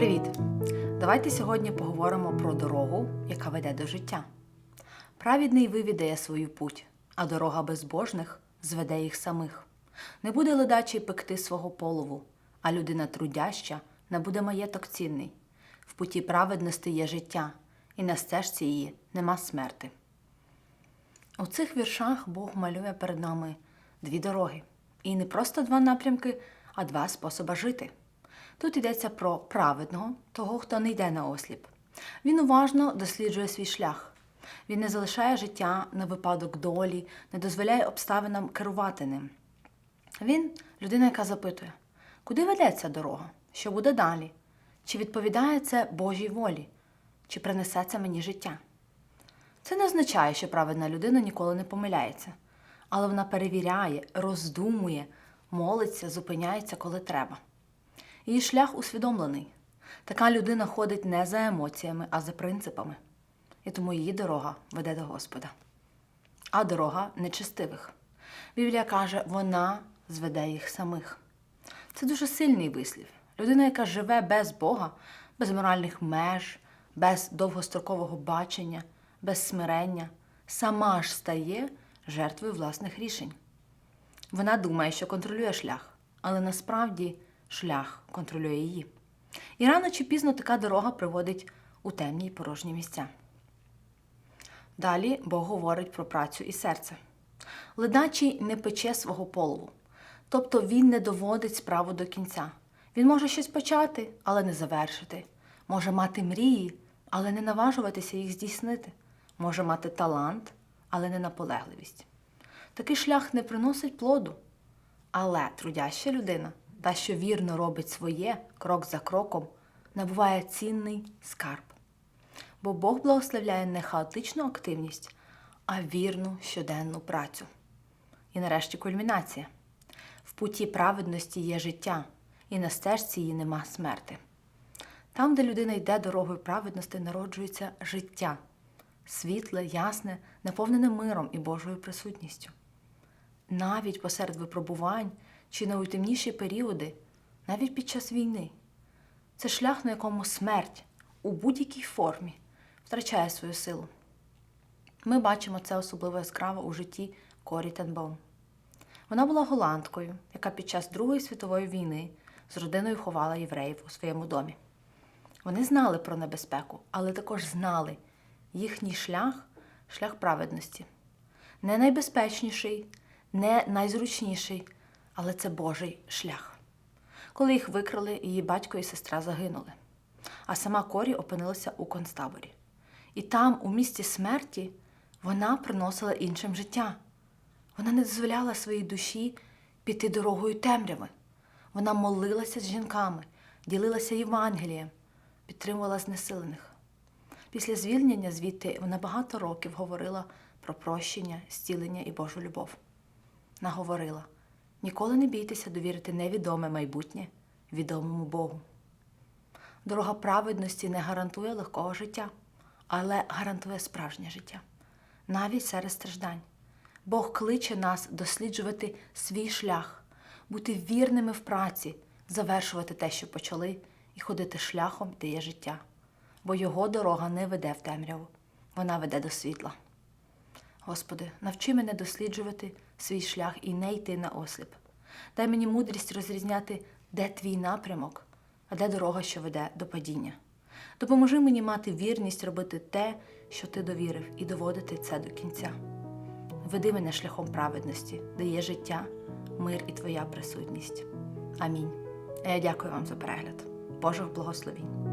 Привіт! Давайте сьогодні поговоримо про дорогу, яка веде до життя. Правідний вивідає свою путь, а дорога безбожних зведе їх самих. Не буде ледачий пекти свого полову, а людина трудяща не буде маєток цінний. В путі праведності є життя, і на стежці її нема смерти. У цих віршах Бог малює перед нами дві дороги. І не просто два напрямки, а два способи жити. Тут йдеться про праведного, того, хто не йде на осліп. Він уважно досліджує свій шлях. Він не залишає життя на випадок долі, не дозволяє обставинам керувати ним. Він людина, яка запитує, куди веде ця дорога, що буде далі, чи відповідає це Божій волі, чи принесе це мені життя. Це не означає, що праведна людина ніколи не помиляється, але вона перевіряє, роздумує, молиться, зупиняється, коли треба. Її шлях усвідомлений. Така людина ходить не за емоціями, а за принципами. І тому її дорога веде до Господа. А дорога нечестивих. Біблія каже, вона зведе їх самих. Це дуже сильний вислів. Людина, яка живе без Бога, без моральних меж, без довгострокового бачення, без смирення, сама ж стає жертвою власних рішень. Вона думає, що контролює шлях, але насправді шлях контролює її. І рано чи пізно така дорога приводить у темні й порожні місця. Далі Бог говорить про працю і серце. Ледачий не пече свого полову, тобто він не доводить справу до кінця. Він може щось почати, але не завершити, може мати мрії, але не наважуватися їх здійснити, може мати талант, але не наполегливість. Такий шлях не приносить плоду, але трудяща людина, та, що вірно робить своє крок за кроком, набуває цінний скарб. Бо Бог благословляє не хаотичну активність, а вірну щоденну працю. І нарешті кульмінація. В путі праведності є життя, і на стежці її нема смерти. Там, де людина йде дорогою праведності, народжується життя, світле, ясне, наповнене миром і Божою присутністю. Навіть посеред випробувань чи на найтемніші періоди, навіть під час війни. Це шлях, на якому смерть у будь-якій формі втрачає свою силу. Ми бачимо це особливо яскраво у житті Корі Тенбоум. Вона була голландкою, яка під час Другої світової війни з родиною ховала євреїв у своєму домі. Вони знали про небезпеку, але також знали їхній шлях шлях праведності. Не найбезпечніший, не найзручніший, але це Божий шлях. Коли їх викрали, її батько і сестра загинули, а сама Корі опинилася у концтаборі. І там, у місті смерті, вона приносила іншим життя. Вона не дозволяла своїй душі піти дорогою темряви. Вона молилася з жінками, ділилася Євангелієм, підтримувала знесилених. Після звільнення звідти вона багато років говорила про прощення, зцілення і Божу любов. Наговорила ніколи не бійтеся довірити невідоме майбутнє відомому Богу. Дорога праведності не гарантує легкого життя, але гарантує справжнє життя, навіть серед страждань. Бог кличе нас досліджувати свій шлях, бути вірними в праці, завершувати те, що почали, і ходити шляхом, де є життя. Бо його дорога не веде в темряву, вона веде до світла. Господи, навчи мене досліджувати свій шлях і не йти на осліп. Дай мені мудрість розрізняти, де твій напрямок, а де дорога, що веде до падіння. Допоможи мені мати вірність робити те, що ти довірив, і доводити це до кінця. Веди мене шляхом праведності, де є життя, мир і твоя присутність. Амінь. А я дякую вам за перегляд. Божих благословінь.